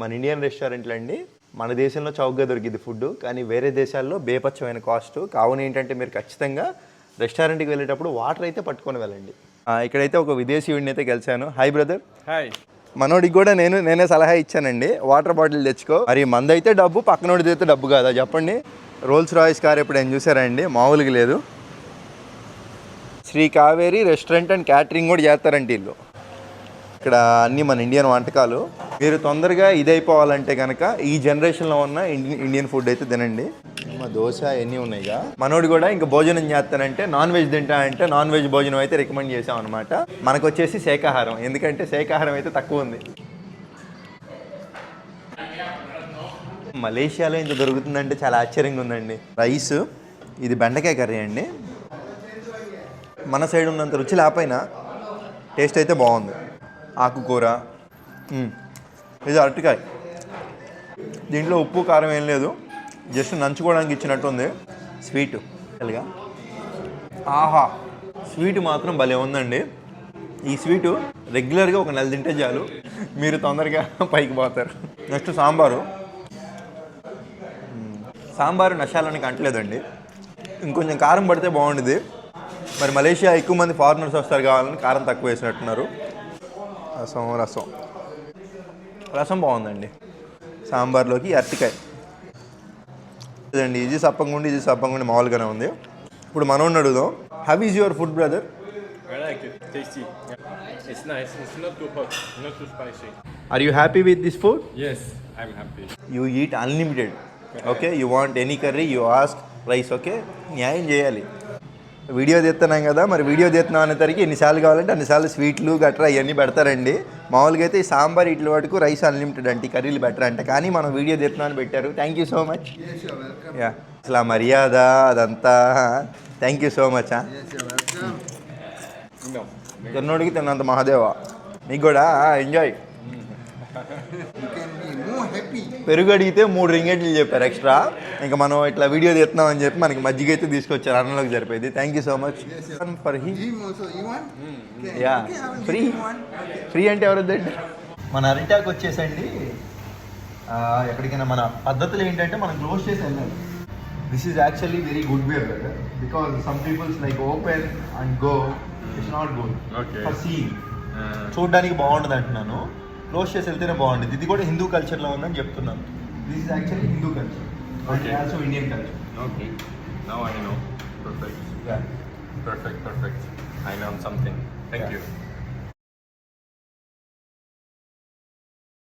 మన ఇండియన్ రెస్టారెంట్లు అండి మన దేశంలో చౌకగా దొరికింది ఫుడ్ కానీ వేరే దేశాల్లో బేపచ్చమైన కాస్ట్ కావున ఏంటంటే మీరు ఖచ్చితంగా రెస్టారెంట్కి వెళ్ళేటప్పుడు వాటర్ అయితే పట్టుకొని వెళ్ళండి. ఇక్కడైతే ఒక విదేశీయుడిని అయితే కలిశాను హాయ్ బ్రదర్ హాయ్ మనోడికి కూడా నేను నేనే సలహా ఇచ్చానండి. వాటర్ బాటిల్ తెచ్చుకో. మరి మందైతే డబ్బు పక్కనోడిది అయితే డబ్బు కాదా? చెప్పండి. రోల్స్ రాయిస్ కార్ ఎప్పుడు ఏం చూసారండి మామూలుగా లేదు. Shri Kaveri restaurant and catering కూడా చేస్తారంట వీళ్ళు. ఇక్కడ అన్ని మన ఇండియన్ వంటకాలు. మీరు తొందరగా ఇదైపోవాలంటే కనుక ఈ జనరేషన్లో ఉన్న ఇండియన్ ఇండియన్ ఫుడ్ అయితే తినండి. మా దోశ ఎన్ని ఉన్నాయిగా? మనోడు కూడా ఇంకా భోజనం చేస్తానంటే నాన్ వెజ్ తింటా అంటే నాన్ వెజ్ భోజనం అయితే రికమెండ్ చేసాం అనమాట మనకు వచ్చేసి శాకాహారం ఎందుకంటే శాకాహారం అయితే తక్కువ ఉంది. మలేషియాలో ఇంత దొరుకుతుందంటే చాలా ఆశ్చర్యంగా ఉందండి. రైస్ ఇది బెండకాయ కర్రీ అండి. మన సైడ్ ఉన్నంత రుచి లేకపోయినా టేస్ట్ అయితే బాగుంది. ఆకుకూర. ఇది అరటికాయ దీంట్లో ఉప్పు కారం ఏం లేదు. జస్ట్ నంచుకోవడానికి ఇచ్చినట్టు ఉంది. స్వీట్ అలాగా ఆహా. స్వీట్ మాత్రం భలే ఉందండి. ఈ స్వీటు రెగ్యులర్గా ఒక నెల తింటే చాలు. మీరు తొందరగా పైకి పోతారు. నెక్స్ట్ సాంబారు. సాంబారు నశాలానికి అంటలేదండి. ఇంకొంచెం కారం పడితే బాగుండేది మరి మలేషియా ఎక్కువ మంది ఫారినర్స్ వస్తారు కావాలని కారం తక్కువ వేసినట్టున్నారు. రసం రసం. రసం బాగుందండి. సాంబార్లోకి అరటికాయ. ఇదండి ఇది సప్పంగుండి ఇది సప్పంగుండి మామూలుగానే ఉంది. ఇప్పుడు మనోడిని అడుగుదాం. How is your food brother. Are you happy with this food Yes, I'm happy. You eat unlimited okay you want any curry you ask rice okay న్యాయం చేయాలి. వీడియో తీస్తున్నాం కదా మరి వీడియో తీస్తున్నాం అనేసరికి ఎన్నిసార్లు కావాలంటే అన్నిసార్లు స్వీట్లు గట్రా ఇవన్నీ పెడతారండి. మామూలుగా అయితే ఈ సాంబార్ ఇట్ల వరకు రైస్ అన్లిమిటెడ్ అంటే కర్రీలు బెటర్ అంటే. కానీ మనం వీడియో తీస్తున్నాం అని పెట్టారు. Thank you so much yeah అసలు ఆ మర్యాద అదంతా. Thank you so much. తిన్నోడికి తిన్నంత మహాదేవ. నీకు కూడా ఎంజాయ్ పెరుగు అడిగితే మూడు రింగెట్లు చెప్పారు ఎక్స్ట్రా. ఇంకా మనం ఇట్లా వీడియో తీస్తున్నాం అని చెప్పి మనకి మజ్జిగ అయితే తీసుకొచ్చారు. అన్నంలోకి సరిపోయింది. Thank you so much for he. Yeah free. Free అంటే ఎవరు మన అరిటాక్ వచ్చేసండి. ఎక్కడికైనా మన పద్ధతులు ఏంటంటే మనం క్లోజ్ చేసి వెళ్ళాలి this is actually very good way because some peoples like open and go it's not good. For see చూడడానికి బాగుంటుంది అంటున్నాను క్లోజ్ చేసి వెళ్తేనే బాగుండేది. ఇది కూడా హిందూ కల్చర్లో ఉందని చెప్తున్నాను. This is actually Hindu culture okay also Indian culture okay no I know perfect perfect perfect I know something thank you